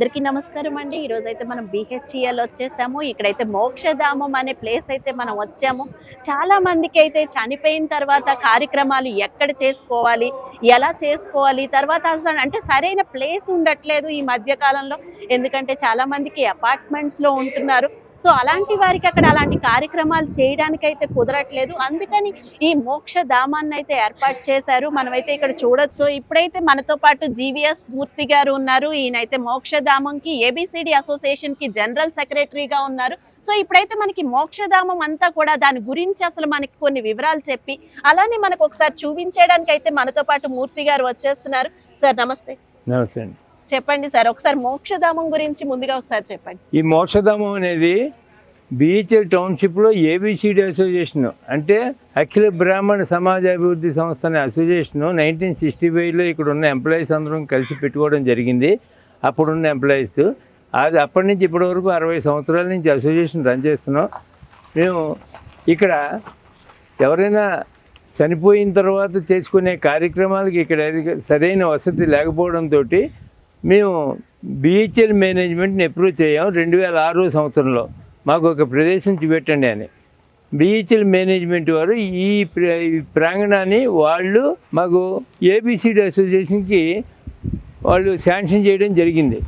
అందరికీ నమస్కారం అండి. ఈరోజు అయితే మనం బిహెచ్ఈఎల్ వచ్చేసాము. ఇక్కడైతే మోక్షధామం అనే ప్లేస్ అయితే మనం వచ్చాము. చాలా మందికి అయితే చనిపోయిన తర్వాత కార్యక్రమాలు ఎక్కడ చేసుకోవాలి ఎలా చేసుకోవాలి తర్వాత అంటే సరైన ప్లేస్ ఉండట్లేదు ఈ మధ్య కాలంలో ఎందుకంటే చాలా మందికి అపార్ట్మెంట్స్లో ఉంటున్నారు. సో అలాంటి వారికి అక్కడ అలాంటి కార్యక్రమాలు చేయడానికి అయితే కుదరట్లేదు. అందుకని ఈ మోక్ష ధామాన్ని అయితే ఏర్పాటు చేశారు. మనమైతే ఇక్కడ చూడొచ్చు. ఇప్పుడైతే మనతో పాటు జీవీఎస్ మూర్తి గారు ఉన్నారు. ఈయనైతే మోక్షధామంకి ఏబిసిడి అసోసియేషన్కి జనరల్ సెక్రటరీగా ఉన్నారు. సో ఇప్పుడైతే మనకి మోక్షధామం అంతా కూడా దాని గురించి అసలు మనకి కొన్ని వివరాలు చెప్పి అలానే మనకు ఒకసారి చూపించడానికి అయితే మనతో పాటు మూర్తి గారు వచ్చేస్తున్నారు. సార్ నమస్తే. నమస్తే అండి. చెప్పండి సార్. ఒకసారి మోక్షధామం గురించి ముందుగా ఒకసారి చెప్పండి. ఈ మోక్షధామం అనేది బీహెచ్ఎల్ టౌన్షిప్లో ఏబిసిడి అసోసియేషన్. అంటే అఖిల బ్రాహ్మణ సమాజ అభివృద్ధి సంస్థ అనే అసోసియేషన్ నైన్టీన్ సిక్స్టీ ఫైవ్లో ఇక్కడ ఉన్న ఎంప్లాయీస్ అందరం కలిసి పెట్టుకోవడం జరిగింది. అప్పుడున్న ఎంప్లాయీస్. అది అప్పటి నుంచి ఇప్పటి వరకు అరవై సంవత్సరాల నుంచి అసోసియేషన్ రన్ చేస్తున్నాం. మేము ఇక్కడ ఎవరైనా చనిపోయిన తర్వాత చేసుకునే కార్యక్రమాలకి ఇక్కడ సరైన వసతి లేకపోవడంతో మేము బిహెచ్ఎల్ మేనేజ్మెంట్ని అప్రూవ్ చేయాము రెండు వేల ఆరో సంవత్సరంలో. మాకు ఒక ప్రదేశం చూపెట్టండి అని. బిహెచ్ఎల్ మేనేజ్మెంట్ వారు ఈ ఈ ప్రాంగణాన్ని వాళ్ళు మాకు ఏబిసిడి అసోసియేషన్కి వాళ్ళు శాంక్షన్ చేయడం జరిగింది.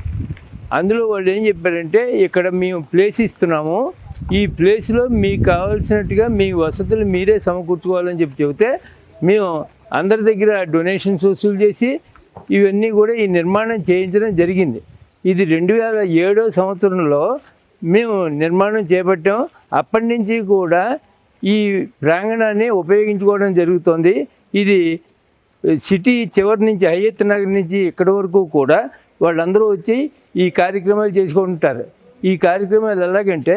అందులో వాళ్ళు ఏం చెప్పారంటే ఇక్కడ మేము ప్లేస్ ఇస్తున్నాము. ఈ ప్లేస్లో మీకు కావాల్సినట్టుగా మీ వసతులు మీరే సమకూర్చుకోవాలని చెప్పి చెబితే మేము అందరి దగ్గర డొనేషన్స్ వసూలు చేసి ఇవన్నీ కూడా ఈ నిర్మాణం చేయించడం జరిగింది. ఇది రెండు వేల ఏడో సంవత్సరంలో మేము నిర్మాణం చేపట్టాం. అప్పటి నుంచి కూడా ఈ ప్రాంగణాన్ని ఉపయోగించుకోవడం జరుగుతుంది. ఇది సిటీ చివరి నుంచి హయ్యత్ నగర్ నుంచి ఇక్కడి వరకు కూడా వాళ్ళందరూ వచ్చి ఈ కార్యక్రమాలు చేసుకుంటారు. ఈ కార్యక్రమాలు ఎలాగంటే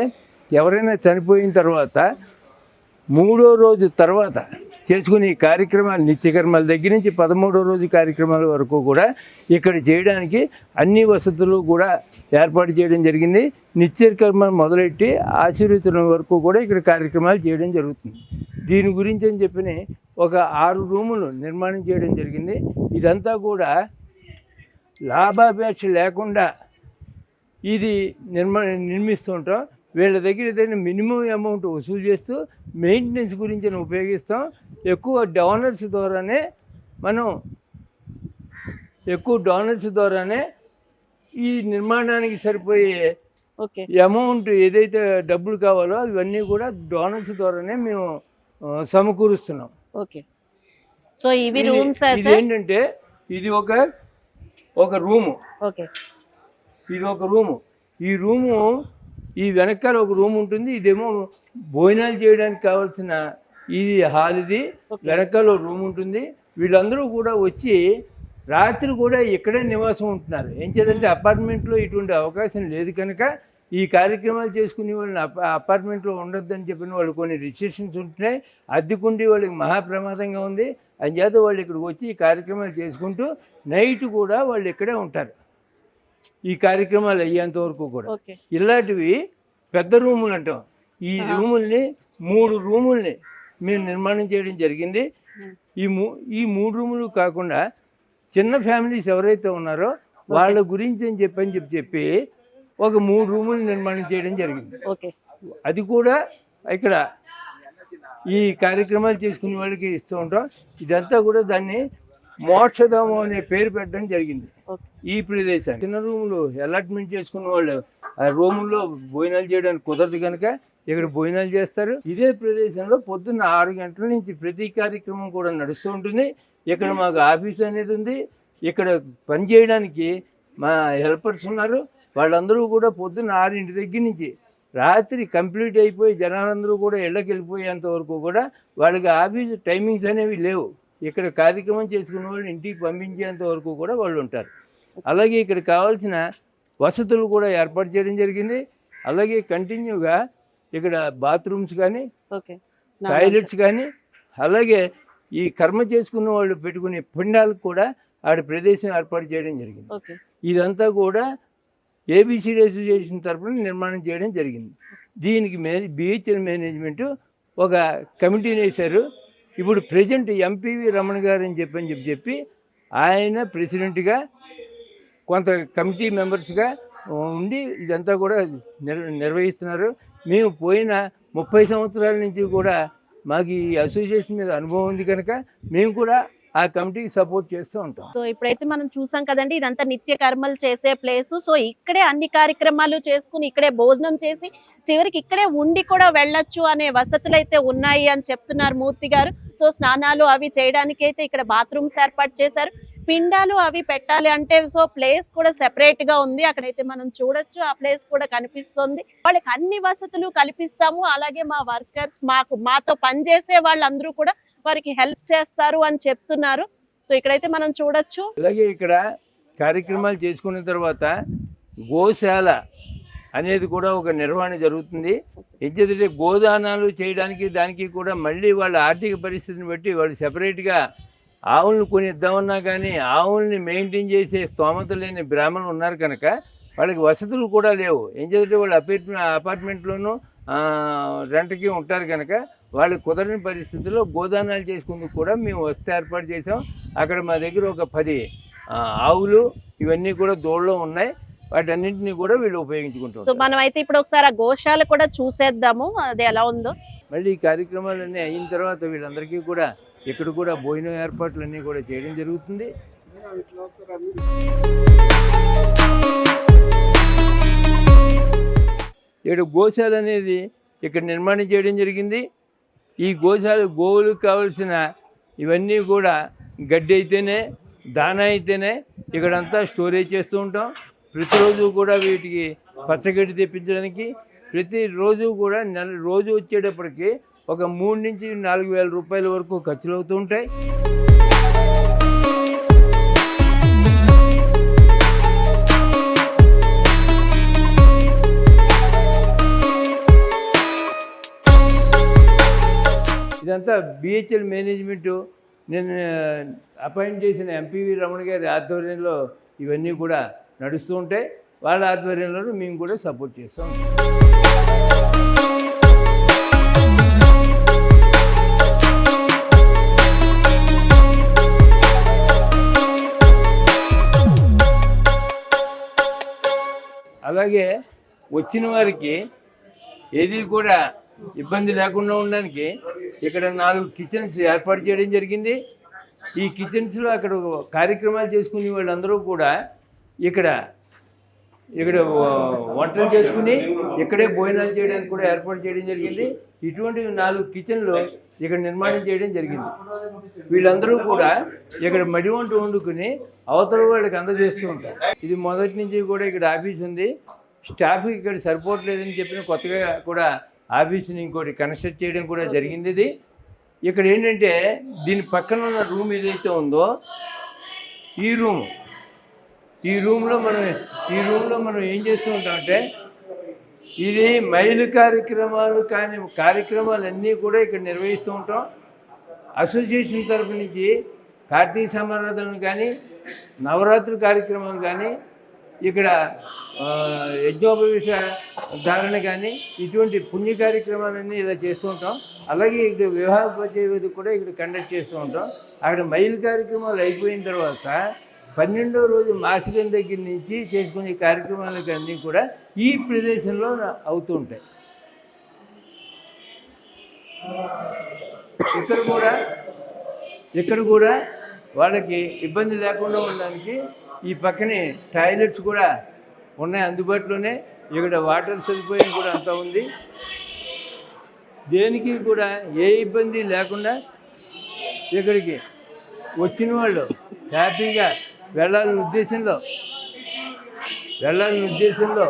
ఎవరైనా చనిపోయిన తర్వాత మూడో రోజు తర్వాత చేసుకుని ఈ కార్యక్రమాలు నిత్యకర్మల దగ్గర నుంచి పదమూడో రోజు కార్యక్రమాల వరకు కూడా ఇక్కడ చేయడానికి అన్ని వసతులు కూడా ఏర్పాటు చేయడం జరిగింది. నిత్యకర్మ మొదలెట్టి ఆశీర్వచనం వరకు కూడా ఇక్కడ కార్యక్రమాలు చేయడం జరుగుతుంది. దీని గురించి అని చెప్పి ఒక ఆరు రూములు నిర్మాణం చేయడం జరిగింది. ఇదంతా కూడా లాభాపేక్ష లేకుండా ఇది నిర్మ నిర్మిస్తుంటాం. వీళ్ళ దగ్గర ఏదైనా మినిమం అమౌంట్ వసూలు చేస్తూ మెయింటెనెన్స్ గురించి ఉపయోగిస్తాం. ఎక్కువ డోనర్స్ ద్వారానే మనం ఎక్కువ డోనర్స్ ద్వారానే ఈ నిర్మాణానికి సరిపోయే ఓకే. అమౌంట్ ఏదైతే డబ్బులు కావాలో ఇవన్నీ కూడా డోనర్స్ ద్వారానే మేము సమకూరుస్తున్నాం. ఓకే. సో ఇవి రూమ్స్ ఏంటంటే ఇది ఒక ఒక రూము. ఓకే. ఇది ఒక రూము. ఈ రూము ఈ వెనకాల ఒక రూమ్ ఉంటుంది. ఇదేమో భోజనాలు చేయడానికి కావాల్సిన ఇది హాల్ ఇది. వెనకాల రూమ్ ఉంటుంది. వీళ్ళందరూ కూడా వచ్చి రాత్రి కూడా ఇక్కడే నివాసం ఉంటున్నారు. ఏం చేద్దంటే అపార్ట్మెంట్లో ఇటువంటి అవకాశం లేదు కనుక ఈ కార్యక్రమాలు చేసుకునే వాళ్ళని అప అపార్ట్మెంట్లో ఉండొద్దని చెప్పిన వాళ్ళు కొన్ని రిస్ట్రిక్షన్స్ ఉంటున్నాయి. అద్దెకుండి వాళ్ళకి మహాప్రమాదంగా ఉంది. అంచేత వాళ్ళు ఇక్కడికి వచ్చి ఈ కార్యక్రమాలు చేసుకుంటూ నైట్ కూడా వాళ్ళు ఇక్కడే ఉంటారు. ఈ కార్యక్రమాలు అయ్యేంత వరకు కూడా. ఇలాంటివి పెద్ద రూములు అంటాం. ఈ రూముల్ని మూడు రూముల్ని మేము నిర్మాణం చేయడం జరిగింది. ఈ మూ ఈ మూడు రూములు కాకుండా చిన్న ఫ్యామిలీస్ ఎవరైతే ఉన్నారో వాళ్ళ గురించి అని చెప్పని చెప్పి చెప్పి ఒక మూడు రూములు నిర్మాణం చేయడం జరిగింది. అది కూడా ఇక్కడ ఈ కార్యక్రమాలు చేసుకునే వాళ్ళకి ఇస్తూ ఉంటాం. ఇదంతా కూడా దాన్ని మోక్షధామం అనే పేరు పెట్టడం జరిగింది. ఈ ప్రదేశం చిన్న రూములు అలాట్మెంట్ చేసుకున్న వాళ్ళు ఆ రూముల్లో భోజనాలు చేయడానికి కుదరదు కనుక ఇక్కడ భోజనాలు చేస్తారు. ఇదే ప్రదేశంలో పొద్దున్న ఆరు గంటల నుంచి ప్రతి కార్యక్రమం కూడా నడుస్తూ ఉంటుంది. ఇక్కడ మాకు ఆఫీస్ అనేది ఉంది. ఇక్కడ పని చేయడానికి మా హెల్పర్స్ ఉన్నారు. వాళ్ళందరూ కూడా పొద్దున్న ఆరింటి దగ్గర నుంచి రాత్రి కంప్లీట్ అయిపోయి జనాలందరూ కూడా ఇళ్ళకి వెళ్ళిపోయేంత వరకు కూడా వాళ్ళకి ఆఫీస్ టైమింగ్స్ అనేవి లేవు. ఇక్కడ కార్యక్రమం చేసుకున్న వాళ్ళు ఇంటికి పంపించేంత వరకు కూడా వాళ్ళు ఉంటారు. అలాగే ఇక్కడ కావాల్సిన వసతులు కూడా ఏర్పాటు చేయడం జరిగింది. అలాగే కంటిన్యూగా ఇక్కడ బాత్రూమ్స్ కానీ టాయిలెట్స్ కానీ అలాగే ఈ కర్మ చేసుకున్న వాళ్ళు పెట్టుకునే పిండాలకు కూడా ఆడ ప్రదేశం ఏర్పాటు చేయడం జరిగింది. ఇదంతా కూడా ఏబిసిడి అసోసియేషన్ తరఫున నిర్మాణం చేయడం జరిగింది. దీనికి మే బిహెచ్ఎల్ మేనేజ్మెంట్ ఒక కమిటీని వేశారు ఇప్పుడు ప్రజెంట్ ఎంపీవి రమణ గారు అని చెప్పని చెప్పి చెప్పి ఆయన ప్రెసిడెంట్గా కొంత కమిటీ మెంబర్స్గా ఉండి ఇదంతా కూడా నిర్ నిర్వహిస్తున్నారు. మేము పోయిన ముప్పై సంవత్సరాల నుంచి కూడా మాకు ఈ అసోసియేషన్ మీద అనుభవం ఉంది కనుక మేము కూడా ఆ కమిటీకి సపోర్ట్ చేస్తూ ఉంటాం. సో ఇప్పుడైతే మనం చూసాం కదండి ఇదంతా నిత్య కర్మలు చేసే ప్లేస్. సో ఇక్కడే అన్ని కార్యక్రమాలు చేసుకుని ఇక్కడే భోజనం చేసి చివరికి ఇక్కడే ఉండి కూడా వెళ్ళొచ్చు అనే వసతులు అయితే ఉన్నాయి అని చెప్తున్నారు మూర్తి గారు. సో స్నానాలు అవి చేయడానికి అయితే ఇక్కడ బాత్రూమ్స్ ఏర్పాటు చేశారు. పిండాలు అవి పెట్టాలి అంటే సో ప్లేస్ కూడా సెపరేట్గా ఉంది. అక్కడైతే మనం చూడొచ్చు ఆ ప్లేస్ కూడా కనిపిస్తుంది. వాళ్ళకి అన్ని వసతులు కల్పిస్తాము. అలాగే మా వర్కర్స్ మాకు మాతో పనిచేసే వాళ్ళందరూ కూడా వారికి హెల్ప్ చేస్తారు అని చెప్తున్నారు. సో ఇక్కడైతే మనం చూడొచ్చు. అలాగే ఇక్కడ కార్యక్రమాలు చేసుకున్న తర్వాత గోశాల అనేది కూడా ఒక నిర్వహణ జరుగుతుంది. ఎందుకంటే గోదానాలు చేయడానికి దానికి కూడా మళ్ళీ వాళ్ళ ఆర్థిక పరిస్థితిని బట్టి వాళ్ళు సెపరేట్గా ఆవులను కొనిద్దామన్నా కానీ ఆవుల్ని మెయింటైన్ చేసే స్తోమత లేని బ్రాహ్మణులు ఉన్నారు కనుక వాళ్ళకి వసతులు కూడా లేవు. ఏం చేస్తే వాళ్ళు అపార్ట్మెంట్ అపార్ట్మెంట్లోనూ రెంట్కి ఉంటారు కనుక వాళ్ళకి కుదరని పరిస్థితుల్లో గోదానాలు చేసుకుందుకు కూడా మేము వసతి ఏర్పాటు చేసాం అక్కడ మా దగ్గర ఒక పది ఆవులు ఇవన్నీ కూడా దోళ్ళలో ఉన్నాయి. వాటన్నింటినీ కూడా వీళ్ళు సో ఉపయోగించుకుంటాం మనం అయితే ఇప్పుడు ఒకసారి ఆ గోశాల కూడా చూసేద్దాము. అది ఎలా ఉందో? మళ్ళీ ఈ కార్యక్రమాలన్నీ అయిన తర్వాత వీళ్ళందరికీ కూడా ఇక్కడ కూడా భోజనం ఏర్పాట్లన్నీ కూడా చేయడం జరుగుతుంది. ఇక్కడ గోశాల అనేది ఇక్కడ నిర్మాణం చేయడం జరిగింది. ఈ గోశాల గోవులకు కావలసిన ఇవన్నీ కూడా గడ్డి అయితేనే దానా అయితేనే ఇక్కడంతా స్టోరేజ్ చేస్తూ ఉంటాం. ప్రతిరోజు కూడా వీటికి పచ్చగడ్డి తెప్పించడానికి ప్రతిరోజు కూడా నెల రోజు వచ్చేటప్పటికి ఒక మూడు నుంచి నాలుగు వేల రూపాయల వరకు ఖర్చులు అవుతూ ఉంటాయి. ఇదంతా బిహెచ్ఎల్ మేనేజ్మెంటు నేను అపాయింట్ చేసిన ఎంపీవి రమణ గారి ఆధ్వర్యంలో ఇవన్నీ కూడా నడుస్తూ ఉంటాయి. వాళ్ళ ఆధ్వర్యంలోనూ మేము కూడా సపోర్ట్ చేస్తాం. అలాగే వచ్చిన వారికి ఏది కూడా ఇబ్బంది లేకుండా ఉండడానికి ఇక్కడ నాలుగు కిచెన్స్ ఏర్పాటు చేయడం జరిగింది. ఈ కిచెన్స్లో అక్కడ కార్యక్రమాలు చేసుకునే వాళ్ళందరూ కూడా ఇక్కడ ఇక్కడ వంటలు చేసుకుని ఇక్కడే భోజనాలు చేయడానికి కూడా ఏర్పాటు చేయడం జరిగింది. ఇటువంటి నాలుగు కిచెన్లు ఇక్కడ నిర్మాణం చేయడం జరిగింది. వీళ్ళందరూ కూడా ఇక్కడ మడి వంట వండుకుని అవతల వాళ్ళకి అందజేస్తూ ఉంటారు. ఇది మొదటి నుంచి కూడా ఇక్కడ ఆఫీస్ ఉంది. స్టాఫ్ ఇక్కడ సరిపోవట్లేదని చెప్పిన కొత్తగా కూడా ఆఫీస్ని ఇంకోటి కన్స్ట్రక్ట్ చేయడం కూడా జరిగింది ఇది ఇక్కడ ఏంటంటే దీని పక్కన ఉన్న రూమ్ ఏదైతే ఉందో ఈ రూమ్ ఈ రూమ్లో మనం ఈ రూమ్లో మనం ఏం చేస్తూ ఉంటామంటే ఇది మైలు కార్యక్రమాలు కానీ కార్యక్రమాలన్నీ కూడా ఇక్కడ నిర్వహిస్తూ ఉంటాం. అసోసియేషన్ తరఫు నుంచి కార్తీక సమారాధనలు కానీ నవరాత్రి కార్యక్రమాలు కానీ ఇక్కడ యజ్ఞోపవేశ ధారణ కానీ ఇటువంటి పుణ్య కార్యక్రమాలన్నీ ఇలా చేస్తూ ఉంటాం. అలాగే ఇక్కడ వివాహ పరిచయ కూడా ఇక్కడ కండక్ట్ చేస్తూ ఉంటాం. అక్కడ మైలు కార్యక్రమాలు అయిపోయిన తర్వాత పన్నెండో రోజు మాసికం దగ్గర నుంచి చేసుకునే కార్యక్రమాలకు అన్నీ కూడా ఈ ప్రదేశంలో అవుతూ ఉంటాయి. ఇక్కడ కూడా ఇక్కడ కూడా వాళ్ళకి ఇబ్బంది లేకుండా ఉండడానికి ఈ పక్కనే టాయిలెట్స్ కూడా ఉన్నాయి అందుబాటులోనే. ఇక్కడ వాటర్ సదుపాయం కూడా అంతా ఉంది. దేనికి కూడా ఏ ఇబ్బంది లేకుండా ఇక్కడికి వచ్చిన వాళ్ళు హ్యాపీగా వెళ్ళాలనే ఉద్దేశంలో వెళ్ళాలనే ఉద్దేశంలో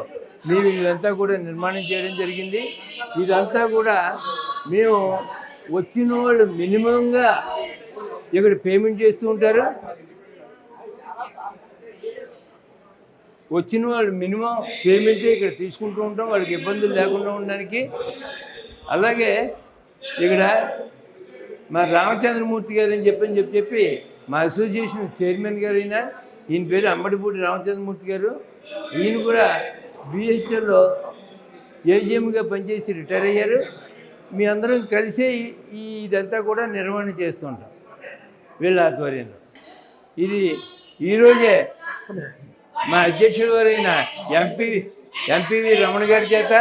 మేము ఇదంతా కూడా నిర్మాణం చేయడం జరిగింది. ఇదంతా కూడా మేము వచ్చిన వాళ్ళు మినిమంగా ఇక్కడ పేమెంట్ చేస్తూ ఉంటారు. వచ్చిన వాళ్ళు మినిమం పేమెంట్ ఇక్కడ తీసుకుంటూ ఉంటాం. వాళ్ళకి ఇబ్బందులు లేకుండా ఉండడానికి. అలాగే ఇక్కడ మా రామచంద్రమూర్తి గారు అని చెప్పని చెప్పి చెప్పి మా అసోసియేషన్ చైర్మన్ గారు అయినా ఈయన పేరు అంబడిపూడి రామచంద్రమూర్తి గారు. ఈయన కూడా బిహెచ్ఎల్లో ఏజిఎంగా పనిచేసి రిటైర్ అయ్యారు. మీ అందరం కలిసే ఈ ఇదంతా కూడా నిర్వహణ చేస్తుంటాం వీళ్ళ ఆధ్వర్యంలో ఇది ఈరోజే మా అధ్యక్షుడు వారైన ఎంపీ ఎంపీవి రమణ గారి చేత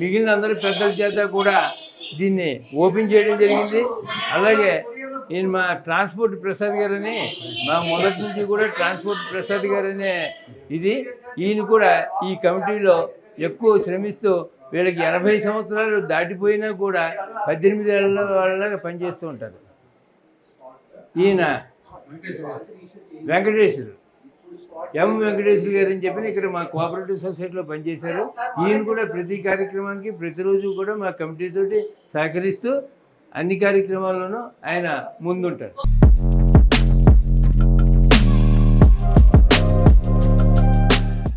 మిగిలిన అందరి పెద్దల చేత కూడా దీన్ని ఓపెన్ చేయడం జరిగింది. అలాగే ఈయన మా ట్రాన్స్పోర్ట్ ప్రసాద్ గారని మా మొదటి నుంచి కూడా ట్రాన్స్పోర్ట్ ప్రసాద్ గారనే ఇది. ఈయన కూడా ఈ కమిటీలో ఎక్కువ శ్రమిస్తూ వీళ్ళకి ఎనభై సంవత్సరాలు దాటిపోయినా కూడా పద్దెనిమిది ఏళ్ళ వాళ్ళగా పనిచేస్తూ ఉంటారు. ఈయన వెంకటేశ్వరు ఎం వెంకటేశ్వర గారు అని చెప్పి ఇక్కడ మా కోఆపరేటివ్ సొసైటీలో పనిచేశారు. ఈయన కూడా ప్రతి కార్యక్రమానికి ప్రతిరోజు కూడా మా కమిటీతోటి సహకరిస్తూ అన్ని కార్యక్రమాల్లోనూ ఆయన ముందుంటారు.